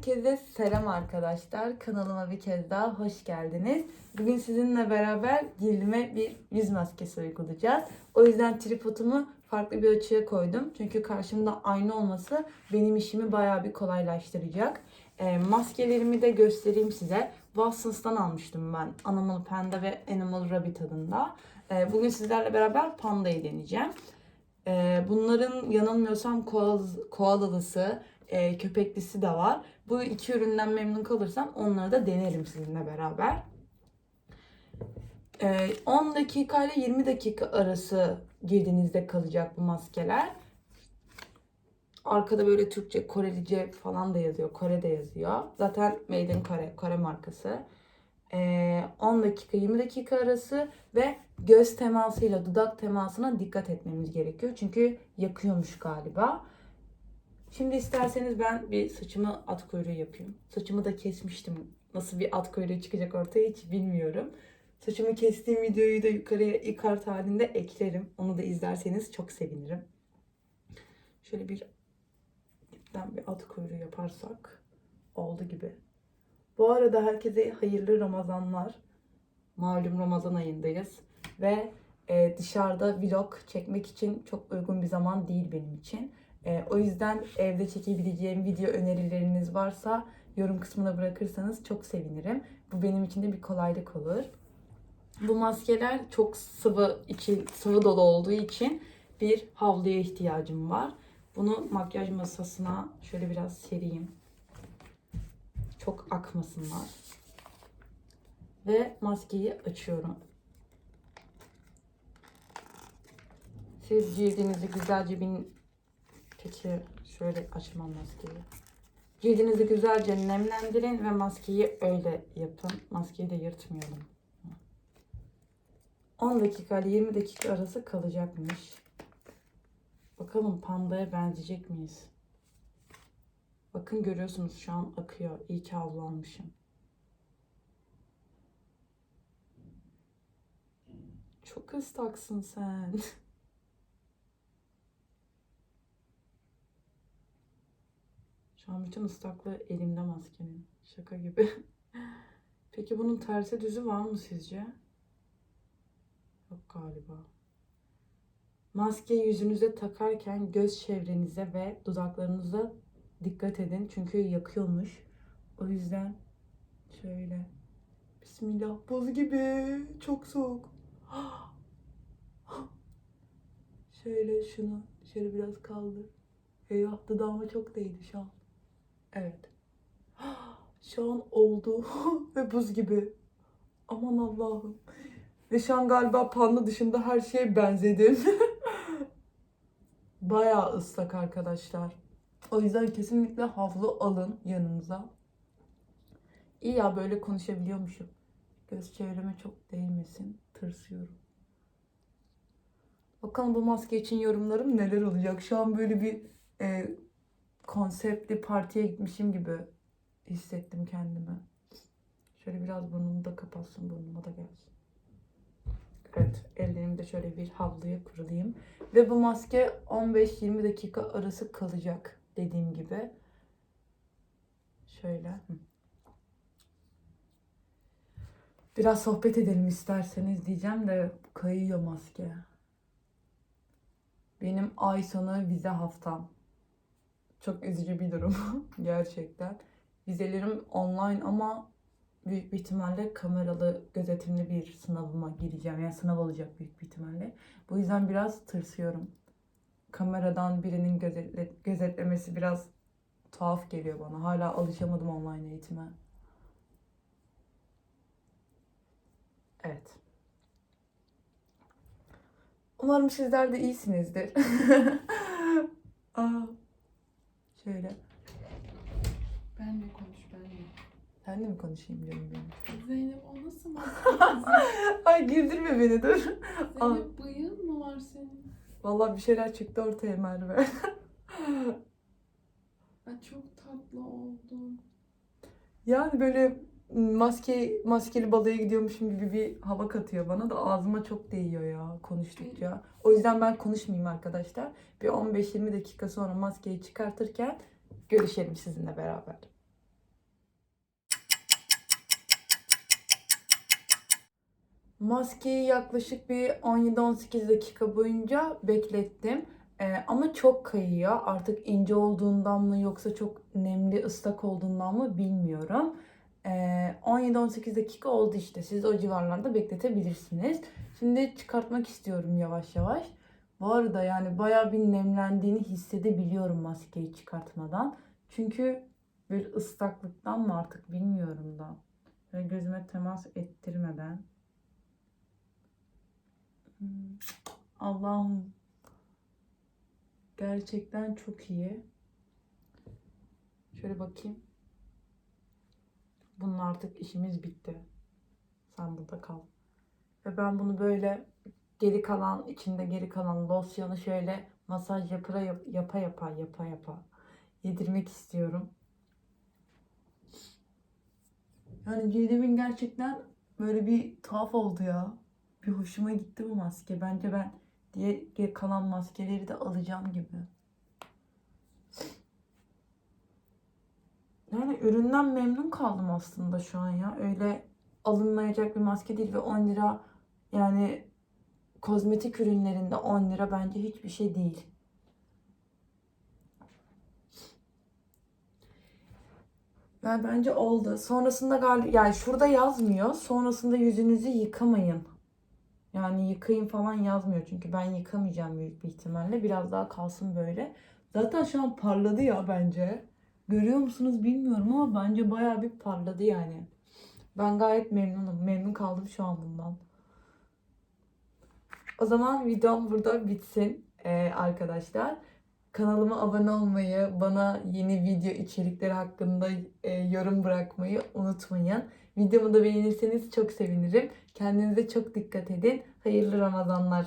Herkese selam arkadaşlar. Kanalıma bir kez daha hoş geldiniz. Bugün sizinle beraber cildime bir yüz maskesi uygulayacağız. O yüzden tripodumu farklı bir açıya koydum. Çünkü karşımda ayna olması benim işimi bayağı bir kolaylaştıracak. E, maskelerimi de göstereyim size. Watsons'tan almıştım ben. Animal Panda ve Animal Rabbit adında. E, bugün sizlerle beraber Panda'yı deneyeceğim. E, bunların yanılmıyorsam koal- koalalısı, e, köpeklisi de var. Bu iki üründen memnun kalırsam onları da denerim sizinle beraber. E, 10 dakika ile 20 dakika arası cildinizde kalacak bu maskeler. Arkada böyle Türkçe, Korelice falan da yazıyor. Kore'de yazıyor. Zaten Made in Kore, Kore markası. E, 10 dakika 20 dakika arası ve göz temasıyla dudak temasına dikkat etmemiz gerekiyor. Çünkü yakıyormuş galiba. Şimdi isterseniz ben bir saçımı at kuyruğu yapayım. Saçımı da kesmiştim. Nasıl bir at kuyruğu çıkacak ortaya hiç bilmiyorum. Saçımı kestiğim videoyu da yukarıya ikart halinde eklerim. Onu da izlerseniz çok sevinirim. Şöyle bir dipten bir at kuyruğu yaparsak oldu gibi. Bu arada herkese hayırlı Ramazanlar. Malum Ramazan ayındayız ve e, dışarıda vlog çekmek için çok uygun bir zaman değil benim için. E, o yüzden evde çekebileceğim video önerileriniz varsa yorum kısmına bırakırsanız çok sevinirim. Bu benim için de bir kolaylık olur. Bu maskeler çok sıvı için sıvı dolu olduğu için bir havluya ihtiyacım var. Bunu makyaj masasına şöyle biraz sereyim. Çok akmasınlar. Ve maskeyi açıyorum. Siz cildinizi güzelce bin Peki şöyle açmam maskeyi. Cildinizi güzelce nemlendirin ve maskeyi öyle yapın. Maskeyi de yırtmayalım. 10 dakika ile 20 dakika arası kalacakmış. Bakalım pandaya benzeyecek miyiz? Bakın görüyorsunuz şu an akıyor. İyi ki avlanmışım. Çok ıslaksın sen. Şu an bütün ıslaklığı elimde maskenin. Şaka gibi. Peki bunun tersi düzü var mı sizce? Yok galiba. Maskeyi yüzünüze takarken göz çevrenize ve dudaklarınıza dikkat edin. Çünkü yakıyormuş. O yüzden şöyle. Bismillah. Buz gibi. Çok soğuk. Şöyle şunu şöyle biraz kaldır. Eyvah dudağıma çok değdi şu an. Evet. Şu an oldu ve buz gibi. Aman Allah'ım. Ve şu an galiba panda dışında her şeye benzedim. Bayağı ıslak arkadaşlar. O yüzden kesinlikle havlu alın yanınıza. İyi ya böyle konuşabiliyormuşum. Göz çevreme çok değmesin. Tırsıyorum. Bakalım bu maske için yorumlarım neler olacak. Şu an böyle bir e, konseptli partiye gitmişim gibi hissettim kendimi. Şöyle biraz burnumu da kapatsın, burnuma da gelsin. Evet, ellerimi de şöyle bir havluya kurulayım. Ve bu maske 15-20 dakika arası kalacak dediğim gibi. Şöyle. Biraz sohbet edelim isterseniz diyeceğim de kayıyor maske. Benim ay sonu vize haftam. Çok üzücü bir durum gerçekten. Vizelerim online ama büyük bir ihtimalle kameralı gözetimli bir sınavıma gireceğim. Yani sınav olacak büyük bir ihtimalle. Bu yüzden biraz tırsıyorum. Kameradan birinin gözetle, gözetlemesi biraz tuhaf geliyor bana. Hala alışamadım online eğitime. Evet. Umarım sizler de iyisinizdir. Aa, şöyle. Benle konuş benle. Ben de mi konuşayım canım benim? Zeynep o nasıl maske? Ay güldürme beni dur. Zeynep bıyığın mı var senin? Vallahi bir şeyler çıktı ortaya Merve. Ay çok tatlı oldun. yani böyle maske maskeli balaya gidiyormuşum gibi bir hava katıyor bana da ağzıma çok değiyor ya konuştukça. O yüzden ben konuşmayayım arkadaşlar. Bir 15-20 dakika sonra maskeyi çıkartırken görüşelim sizinle beraber. Maskeyi yaklaşık bir 17-18 dakika boyunca beklettim. Ee, ama çok kayıyor. Artık ince olduğundan mı yoksa çok nemli ıslak olduğundan mı bilmiyorum. Ee, 17-18 dakika oldu işte. Siz o civarlarda bekletebilirsiniz. Şimdi çıkartmak istiyorum yavaş yavaş. Bu arada yani bayağı bir nemlendiğini hissedebiliyorum maskeyi çıkartmadan. Çünkü bir ıslaklıktan mı artık bilmiyorum da. Ve gözüme temas ettirmeden. Hmm. Allah'ım. Gerçekten çok iyi. Şöyle bakayım. Bunun artık işimiz bitti. Sen burada kal. Ve ben bunu böyle geri kalan, içinde geri kalan losyonu şöyle masaj yapıra yap- yapa yapa yapa yapa yedirmek istiyorum. Yani cildimin gerçekten böyle bir tuhaf oldu ya. Bir hoşuma gitti bu maske. Bence ben diğer kalan maskeleri de alacağım gibi. Yani üründen memnun kaldım aslında şu an ya. Öyle alınmayacak bir maske değil ve 10 lira yani kozmetik ürünlerinde 10 lira bence hiçbir şey değil. Yani bence oldu. Sonrasında galiba yani şurada yazmıyor. Sonrasında yüzünüzü yıkamayın. Yani yıkayın falan yazmıyor çünkü ben yıkamayacağım büyük bir ihtimalle. Biraz daha kalsın böyle. Zaten şu an parladı ya bence. Görüyor musunuz bilmiyorum ama bence bayağı bir parladı yani. Ben gayet memnunum. Memnun kaldım şu an bundan. O zaman videom burada bitsin ee, arkadaşlar. Kanalıma abone olmayı, bana yeni video içerikleri hakkında e, yorum bırakmayı unutmayın. Videomu da beğenirseniz çok sevinirim. Kendinize çok dikkat edin. Hayırlı Ramazanlar.